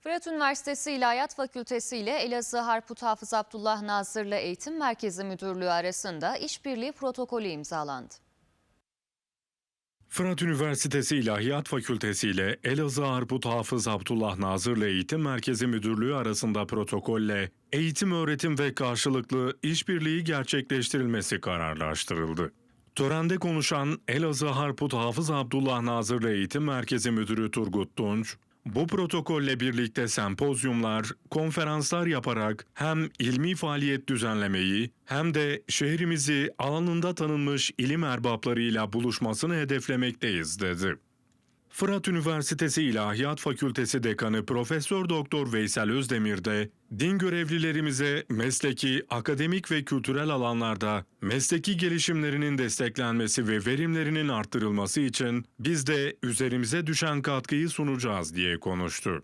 Fırat Üniversitesi İlahiyat Fakültesi ile Elazığ Harput Hafız Abdullah Nazırlı Eğitim Merkezi Müdürlüğü arasında işbirliği protokolü imzalandı. Fırat Üniversitesi İlahiyat Fakültesi ile Elazığ Harput Hafız Abdullah Nazırlı Eğitim Merkezi Müdürlüğü arasında protokolle eğitim, öğretim ve karşılıklı işbirliği gerçekleştirilmesi kararlaştırıldı. Törende konuşan Elazığ Harput Hafız Abdullah Nazırlı Eğitim Merkezi Müdürü Turgut Tunç, bu protokolle birlikte sempozyumlar, konferanslar yaparak hem ilmi faaliyet düzenlemeyi hem de şehrimizi alanında tanınmış ilim erbaplarıyla buluşmasını hedeflemekteyiz dedi. Fırat Üniversitesi İlahiyat Fakültesi Dekanı Profesör Doktor Veysel Özdemir de din görevlilerimize mesleki, akademik ve kültürel alanlarda mesleki gelişimlerinin desteklenmesi ve verimlerinin arttırılması için biz de üzerimize düşen katkıyı sunacağız diye konuştu.